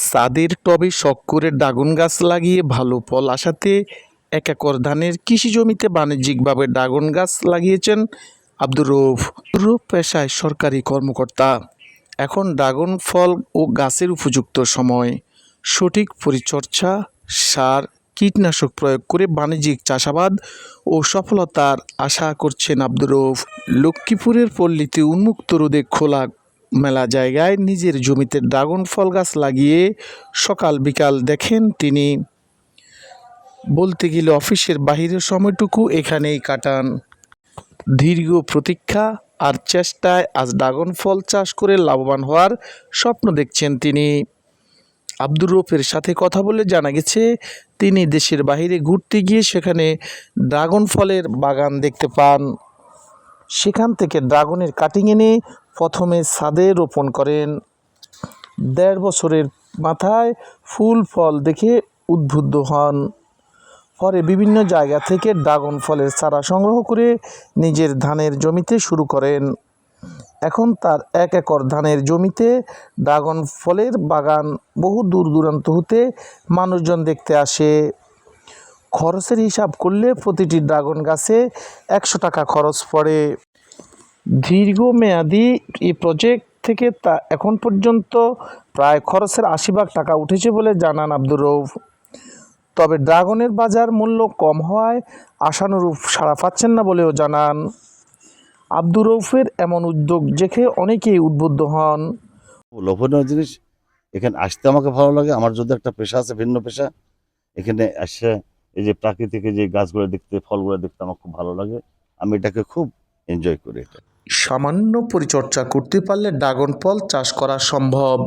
ছাদের টবে শখ করে ড্রাগন গাছ লাগিয়ে ভালো ফল আসাতে এক একর ধানের কৃষি জমিতে বাণিজ্যিকভাবে ড্রাগন গাছ লাগিয়েছেন আব্দুর রৌফ রৌফ পেশায় সরকারি কর্মকর্তা। এখন ড্রাগন ফল ও গাছের উপযুক্ত সময়। সঠিক পরিচর্যা, সার, কীটনাশক প্রয়োগ করে বাণিজ্যিক চাষাবাদ ও সফলতার আশা করছেন আব্দুর রৌফ লক্ষ্মীপুরের পল্লীতে উন্মুক্ত রোদে খোলা মেলা জায়গায় নিজের জমিতে ড্রাগন ফল গাছ লাগিয়ে সকাল বিকাল দেখেন তিনি। বলতে গেলে অফিসের বাহিরের সময়টুকু এখানেই কাটান। দীর্ঘ প্রতীক্ষা আর চেষ্টায় আজ ড্রাগন ফল চাষ করে লাভবান হওয়ার স্বপ্ন দেখছেন তিনি। আব্দুর রৌফের সাথে কথা বলে জানা গেছে, তিনি দেশের বাইরে ঘুরতে গিয়ে সেখানে ড্রাগন ফলের বাগান দেখতে পান। সেখান থেকে ড্রাগনের কাটিং এনে প্রথমে ছাদে রোপণ করেন। দেড় বছরের মাথায় ফুল ফল দেখে উদ্বুদ্ধ হন। পরে বিভিন্ন জায়গা থেকে ড্রাগন ফলের চারা সংগ্রহ করে নিজের ধানের জমিতে শুরু করেন। এখন তার এক একর ধানের জমিতে ড্রাগন ফলের বাগান বহু দূর দূরান্ত হতে মানুষজন দেখতে আসে। খরচের হিসাব করলে প্রতিটি ড্রাগন গাছে একশো টাকা খরচ পড়ে। দীর্ঘমেয়াদী এই প্রজেক্ট থেকে তা এখন পর্যন্ত প্রায় খরচের আশি ভাগ টাকা উঠেছে বলে জানান আব্দুর রৌফ তবে ড্রাগনের বাজার মূল্য কম হওয়ায় আশানুরূপ সাড়া পাচ্ছেন না বলেও জানান। আব্দুর রৌফের এমন উদ্যোগ দেখে অনেকেই উদ্বুদ্ধ হন। লোভনীয় জিনিস, এখানে আসতে আমাকে ভালো লাগে, আমার যদি একটা পেশা আছে, ভিন্ন পেশা, এখানে আসে এই যে প্রাকৃতিক যে গাছগুলো দেখতে, ফলগুলো দেখতে আমার খুব ভালো লাগে। আমি এটাকে খুব এনজয় করি সামান্য পরিচর্যা করতে পারলে ড্রাগন ফল চাষ করা সম্ভব।